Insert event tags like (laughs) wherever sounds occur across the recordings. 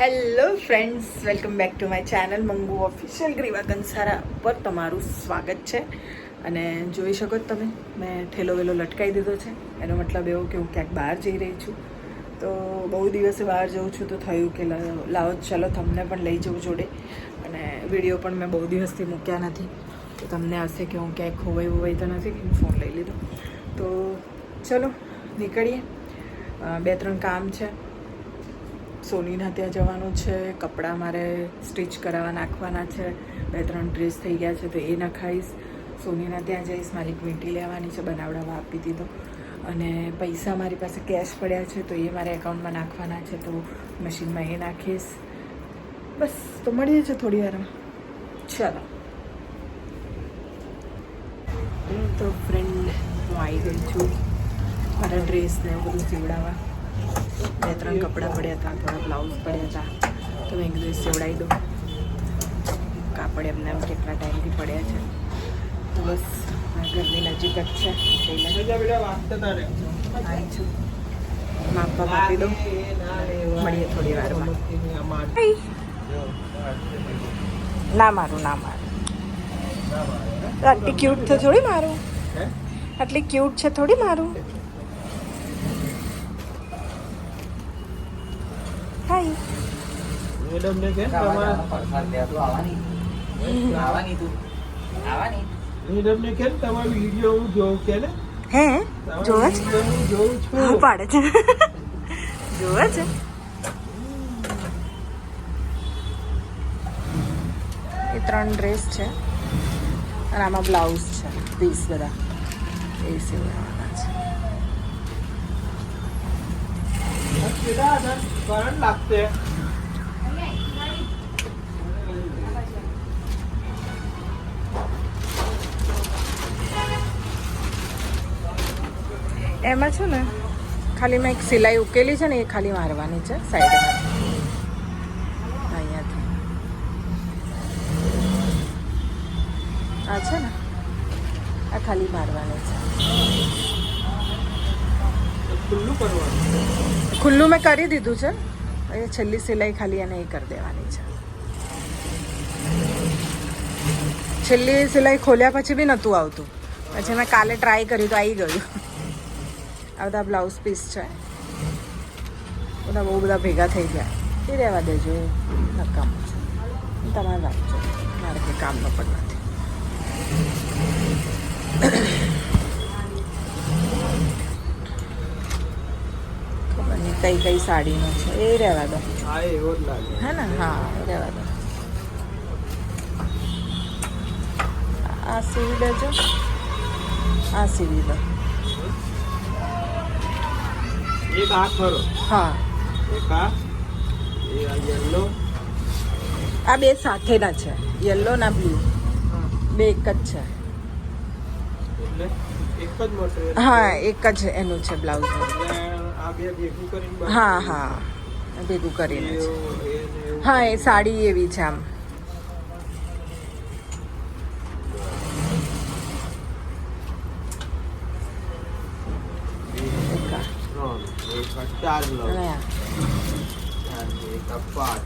Hello friends welcome back to my channel Mangu official Greeva Kansara ઉપર તમારું સ્વાગત છે. અને જોઈ શકો છો તમે, મેં ઠેલો વેલો લટકાવી દીધો છે. એનો મતલબ એવો કે હું ક્યાંક બહાર જઈ રહી છું. તો બહુ દિવસે બહાર જઉં છું તો થયું કે લાવો, ચલો તમને પણ લઈ જવું જોડે. અને વીડિયો પણ મેં બહુ દિવસથી મૂક્યા નથી. તો તમને હશે કે હું ક્યાંય ખોવાઈ વોવાઈ તો નથી કે ફોન લઈ લીધો. તો ચલો, નીકળીએ. બે ત્રણ કામ છે. સોનીના ત્યાં જવાનું છે, કપડાં મારે સ્ટિચ કરાવવા નાખવાના છે બે ત્રણ ડ્રેસ થઈ ગયા છે તો એ નખાઈશ. સોનીના ત્યાં જઈશ, મારી ક્વિન્ટી લેવાની છે, બનાવડાવવા આપી દીધો. અને પૈસા મારી પાસે કેશ પડ્યા છે તો એ મારે એકાઉન્ટમાં નાખવાના છે તો મશીનમાં એ નાખીશ. બસ, તો મળીએ છે થોડી વારમાં. ચાલો. તો ફ્રેન્ડ હું આવી ગઈ છું. મારા ડ્રેસ ને એવું બધું સીવડાવવા બે ત્રણ કપડાં પડ્યા હતા થોડા બ્લાઉઝ પડ્યા હતા તો મેં કીધું સીવડાવી દઉં. કાપડ એમને એમ કેટલા ટાઈમથી પડ્યા છે. તો બસ આ ઘરની નજીક જ છે. માપવા માપી દઉં. મળીએ થોડી વારમાં. ના મારું ના મારું. આટલી ક્યુટ છે થોડી મારું. આટલી ક્યુટ છે થોડી મારું હાય મેડમ ને કેમ તમારા? મેડમ ને કેમ તમારો વીડિયો હું જોઉં કે ને હે? તમારો જોવા છે? video હું જોઉં હું છું પાડે છે. જોવા છે? એ ત્રણ ડ્રેસ છે. અને આમાં બ્લાઉઝ છે. પીસ બધા. એ સીવડાવવાના છે. કરંટ લાગતે એમાં છે ને ખાલી મેં એક સિલાઈ ઉકેલી છે ને એ ખાલી મારવાની છે સાઈડમાં. અહીંયાથી. આ છે ને આ ખાલી મારવાની છે. ખુલ્લું ખુલ્લું મેં કરી દીધું છે. એ છેલ્લી સિલાઈ ખાલી એને એ કરી દેવાની છે. છેલ્લી સિલાઈ ખોલ્યા પછી બી નહોતું આવતું. પછી મેં કાલે ટ્રાય કર્યું તો આવી ગયું. આ બધા બ્લાઉઝ પીસ છે. બધા બહુ બધા ભેગા થઈ ગયા. એ રહેવા દેજો. એ નકામ છે. તમારે રાખજો મારે કંઈ કામનો પણ નથી. ખબર નહીં કઈ કઈ સાડીનો છે. એ રહેવા દો. હા ને? હા એ રહેવા દો. આ સીવી દેજો. આ સીવી દો. એક આ ખરો હા. એક આ એ આ યલો આ બે સાથેના છે. યલો ના બ્લુ બે એક જ છે. એટલે એક જ મટીરિયલ હા એક જ એનું છે બ્લાઉઝ આ બે ભેગું કરીને હા હા. ભેગું કરીને. હા એ સાડી એવી છે આમ એક આ. ત્રણ, એક ચાર આ પાંચ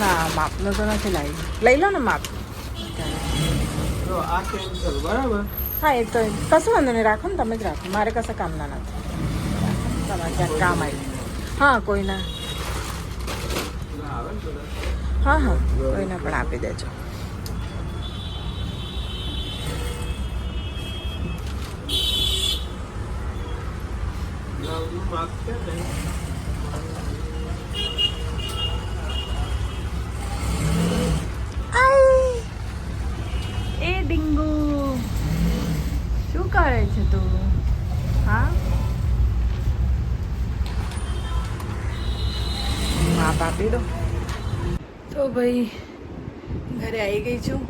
ને, માપનો તો નથી લાવી લઈ લો ને માપ. હા, એ તો કશું વાંધો નહીં, રાખો ને તમે જ રાખો. મારે કશા કામના નથી. તમારે ક્યાંક કામ આવી હા, કોઈના. હા હા, કોઈના પણ આપી દેજો. ને એ ડિંગુ. શું કરે છે તું? હા? માપ આપી દો. તો ભાઈ ઘરે આવી ગઈ છું.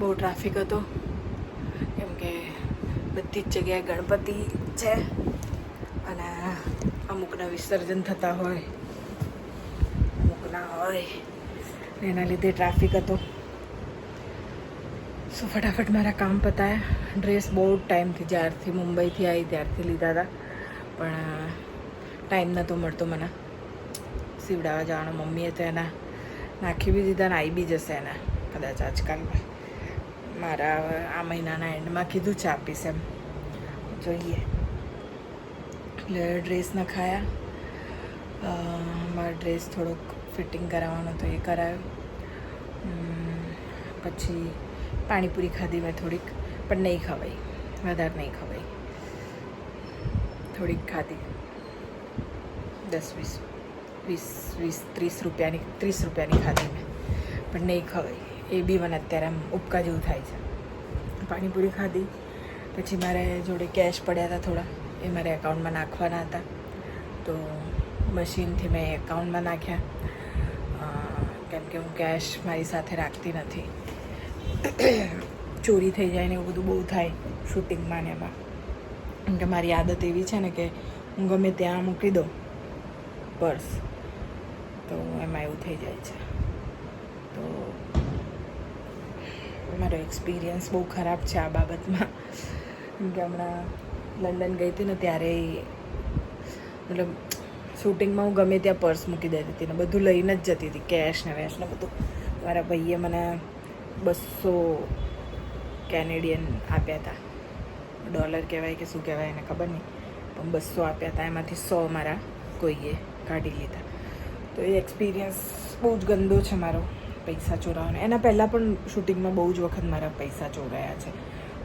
બહુ ટ્રાફિક હતો. કેમ કે બધી જ જગ્યાએ ગણપતિ છે અને અમુકના વિસર્જન થતા હોય, અમુકના હોય. એના લીધે ટ્રાફિક હતો. સો ફટાફટ મારા કામ પતાયા. ડ્રેસ બહુ ટાઈમથી જ્યારથી મુંબઈથી આવી ત્યારથી લીધા હતા. પણ ટાઈમ નહોતો મળતો મને. સીવડાવવા જવાનો મમ્મીએ તો એના નાખી બી દીધા ને આવી બી જશે એના, કદાચ આજકાલમાં. મારા આ મહિનાના એન્ડમાં કીધું છે આપીશ એમ. જોઈએ. એટલે ડ્રેસ નખાયા. મારો ડ્રેસ થોડોક ફિટિંગ કરાવવાનો તો એ કરાયો. પછી પાણીપુરી ખાધી મેં થોડીક, પણ નહીં ખવાઈ વધારે નહીં ખવાઈ થોડીક ખાધી. દસ, વીસ વીસ વીસ, ત્રીસ રૂપિયાની ત્રીસ રૂપિયાની ખાધી મેં. પણ નહીં ખવાઈ એ બી મને અત્યારે આમ ઉપકા જેવું થાય છે. પાણીપુરી ખાધી. પછી મારે જોડે કેશ પડ્યા હતા થોડા. એ મારે એકાઉન્ટમાં નાખવાના હતા. તો મશીનથી મેં એકાઉન્ટમાં નાખ્યા. કેમ કે હું કેશ મારી સાથે રાખતી નથી. ચોરી થઈ જાય ને એવું બધું બહુ થાય શૂટિંગમાં ને એમાં. કેમ કે મારી આદત એવી છે ને કે હું ગમે ત્યાં મૂકી દઉં. પર્સ. તો એમાં એવું થઈ જાય છે. તો મારો એક્સપિરિયન્સ બહુ ખરાબ છે આ બાબતમાં. કેમ કે હમણાં લંડન ગઈ હતી ને ત્યારે મતલબ શૂટિંગમાં હું ગમે ત્યાં પર્સ મૂકી દેતી હતી ને બધું લઈને જ જતી હતી કેશ ને વેશ ને બધું. મારા ભાઈએ મને બસો કેનેડિયન આપ્યા હતા. ડોલર કહેવાય કે શું કહેવાય એને ખબર નહીં, પણ બસો આપ્યા હતા, એમાંથી સો મારા કોઈએ કાઢી લીધા. તો એ એક્સપિરિયન્સ બહુ જ ગંદો છે મારો. પૈસા ચોરાવાનો. એના પહેલાં પણ શૂટિંગમાં બહુ જ વખત મારા પૈસા ચોરાયા છે.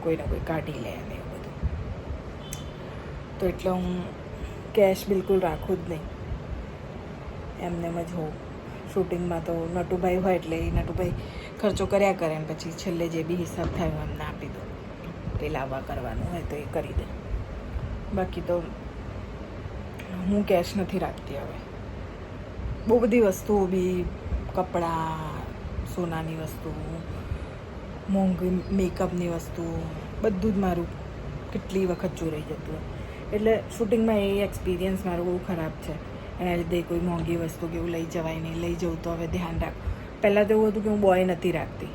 કોઈને કોઈ કાઢી લે અને એવું બધું. તો એટલે હું કેશ બિલકુલ રાખું જ નહીં. એમને જ હોઉં શૂટિંગમાં તો નટુભાઈ હોય એટલે એ નટુભાઈ ખર્ચો કર્યા કરે ને પછી છેલ્લે જે બી હિસાબ થાય હું એમને આપી દઉં. તે લાવવા કરવાનું હોય તો એ કરી દે. બાકી તો હું કેશ નથી રાખતી હવે. બહુ બધી વસ્તુઓ બી, કપડાં સોનાની વસ્તુ, મોંઘી મેકઅપની વસ્તુ, બધું જ મારું કેટલી વખત ચોરાઈ જતું એટલે શૂટિંગમાં એ એક્સપિરિયન્સ મારો બહુ ખરાબ છે. એના લીધે કોઈ મોંઘી વસ્તુ કે એવું લઈ જવાય નહીં. લઈ જવું તો હવે ધ્યાન રાખ. પહેલાં તો એવું હતું કે હું બોય નથી રાખતી.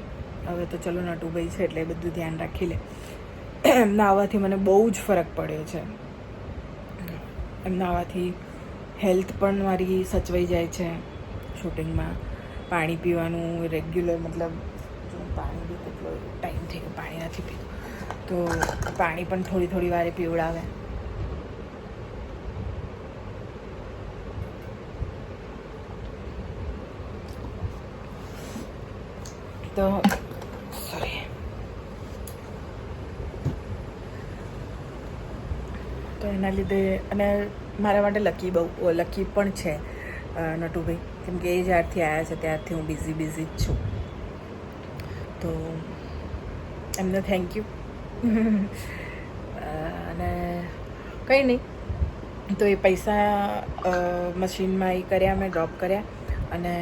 હવે તો ચલો નટુભાઈ છે એટલે બધું ધ્યાન રાખી લે. એમના આવવાથી મને બહુ જ ફરક પડ્યો છે. એમના આવવાથી હેલ્થ પણ મારી સચવાઈ જાય છે શૂટિંગમાં પાણી પીવાનું રેગ્યુલર મતલબ પાણી બી કેટલો ટાઈમ થઈ ગયો, પાણી નથી પીતું. તો પાણી પણ થોડી થોડી વારે પીવડાવે. તો તો એના લીધે અને મારા માટે લકી બહુ લકી પણ છે. નટુભાઈ, કેમ કે એ જ્યારથી આવ્યા છે, ત્યારથી હું બિઝી બિઝી જ છું. તો એમને થેન્ક યુ (laughs) અને કંઈ નહીં. તો એ પૈસા મશીનમાં એ કર્યા, મેં ડ્રોપ કર્યા. અને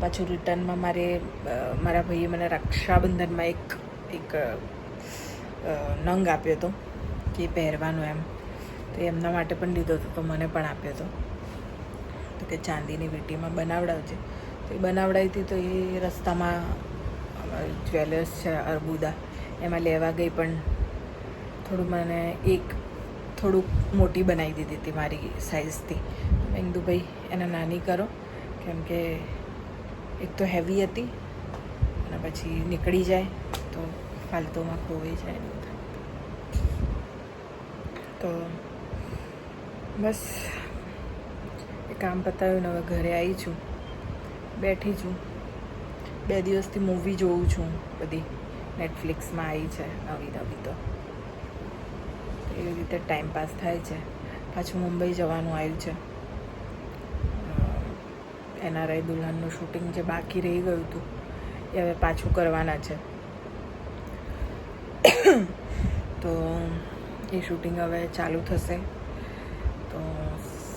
પાછું રિટર્નમાં મારે મારા ભાઈએ મને રક્ષાબંધનમાં એક એક નંગ આપ્યો હતો, કે પહેરવાનું એમ. તો એમના માટે પણ લીધો હતો, તો મને પણ આપ્યો હતો. કે ચાંદીની વીંટીમાં બનાવડાવજે તો એ બનાવડાવી હતી તો એ રસ્તામાં જ્વેલર્સ છે અર્બુદા, એમાં લેવા ગઈ પણ થોડું મને એક થોડુંક મોટી બનાવી દીધી હતી મારી સાઇઝથી મેં કીધું, ભાઈ, એને નાની કરો. કેમ કે એક તો હેવી હતી અને પછી નીકળી જાય તો ફાલતુમાં ખોવાઈ જાય તો બસ કામ પતાવ્યું હવે ઘરે આવી છું. બેઠી છું. બે દિવસથી મૂવી જોઉં છું બધી. નેટફ્લિક્સમાં આવી છે નવી નવી તો. એવી રીતે ટાઈમ પાસ થાય છે. પાછું મુંબઈ જવાનું આવ્યું છે. એનઆરઆઈ દુલ્હનનું શૂટિંગ જે બાકી રહી ગયું હતું, એ હવે પાછું કરવાના છે. તો, એ શૂટિંગ હવે ચાલુ થશે. તો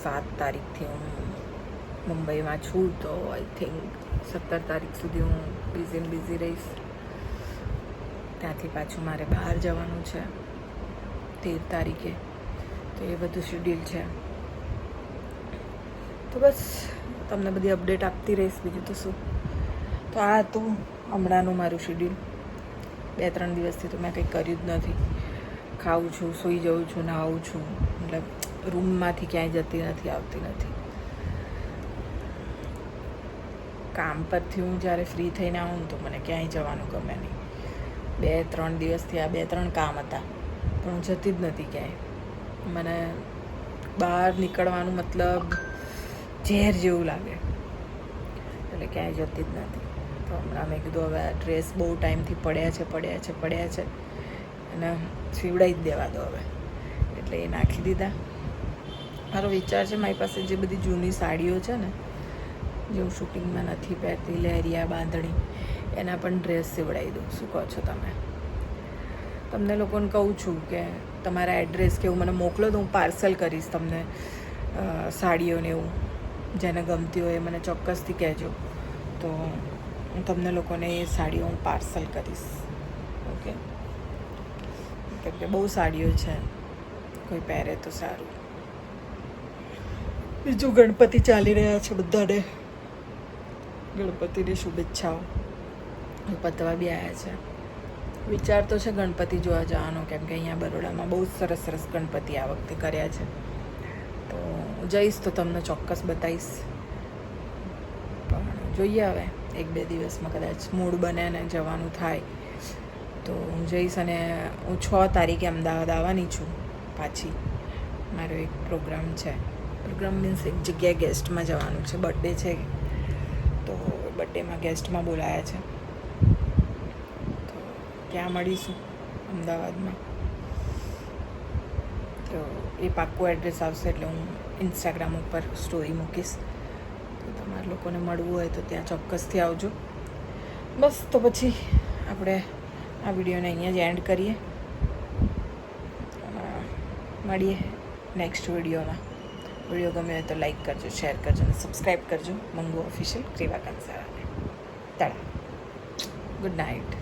સાત તારીખથી હું મુંબઈમાં છું તો આઈ થિંક સત્તર તારીખ સુધી હું બિઝી બિઝી રહીશ. ત્યાંથી પાછું મારે બહાર જવાનું છે, તેર તારીખે. તો એ બધું શેડ્યુલ છે. તો બસ, તમને બધી અપડેટ આપતી રહીશ. બીજું તો શું? તો આ હતું હમણાંનું મારું શેડ્યુલ બે ત્રણ દિવસથી તો મેં કંઈ કર્યું જ નથી. ખાઉં છું, સૂઈ જઉં છું, નાહું છું. મતલબ રૂમમાંથી ક્યાંય જતી નથી, આવતી નથી. કામ પરથી હું જ્યારે ફ્રી થઈને આવું તો મને ક્યાંય જવાનું ગમે નહીં. બે, ત્રણ દિવસથી આ બે, ત્રણ કામ હતા, પણ હું જતી જ નથી ક્યાંય. મને બહાર નીકળવાનું મતલબ ઝેર જેવું લાગે. એટલે ક્યાંય જતી જ નથી. તો હમણાં મેં કીધું હવે આ ડ્રેસ બહુ ટાઈમથી પડ્યા છે પડ્યા છે પડ્યા છે. અને સીવડાવી જ દેવા દો હવે. એટલે એ નાખી દીધા. મારો વિચાર છે, મારી પાસે જે બધી જૂની સાડીઓ છે ને, જે હું શૂટિંગમાં નથી પહેરતી, લહેરિયા, બાંધણી, એના પણ ડ્રેસ સીવડાવી દઉં. શું કહો છો તમે? તમને લોકોને કહું છું કે તમારા એડ્રેસ કે એવું મને મોકલો તો હું પાર્સલ કરીશ તમને સાડીઓને એવું. જેને ગમતી હોય એ મને ચોક્કસથી કહેજો. તો હું તમને લોકોને એ સાડીઓ હું પાર્સલ કરીશ. ઓકે? કેમ કે બહુ સાડીઓ છે. કોઈ પહેરે તો સારું. બીજું ગણપતિ ચાલી રહ્યા છે બધાને ગણપતિની શુભેચ્છાઓ. પતવા બી આવ્યા છે. વિચાર તો છે ગણપતિ જોવા જવાનો, કેમ કે અહીંયા બરોડામાં બહુ સરસ સરસ ગણપતિ આ વખતે કર્યા છે. તો જઈશ તો તમને ચોક્કસ બતાવીશ. પણ જોઈએ હવે, એક બે દિવસમાં કદાચ મૂડ બને અને જવાનું થાય. તો હું જઈશ અને હું છ તારીખે અમદાવાદ આવવાની છું પાછી. મારો એક પ્રોગ્રામ છે. પ્રોગ્રામ મીન્સ એક જગ્યાએ ગેસ્ટમાં જવાનું છે બર્થડે છે. તો બર્થડેમાં ગેસ્ટમાં બોલાયા છે. તો ક્યાં મળીશું, અમદાવાદમાં. તો એ પાક્કું એડ્રેસ આવશે એટલે હું ઇન્સ્ટાગ્રામ ઉપર સ્ટોરી મૂકીશ. તો તમારે લોકોને મળવું હોય તો ત્યાં ચોક્કસથી આવજો. બસ, તો પછી આપણે આ વિડીયોને અહીંયા જ એન્ડ કરીએ. મળીએ નેક્સ્ટ વિડીયોમાં. વીડિયો ગમ્યો હોય તો લાઈક કરજો શેર કરજો અને સબસ્ક્રાઈબ કરજો. મંગુ ઓફિશિયલ ક્રેવા કંસારાને તળા ગુડ નાઇટ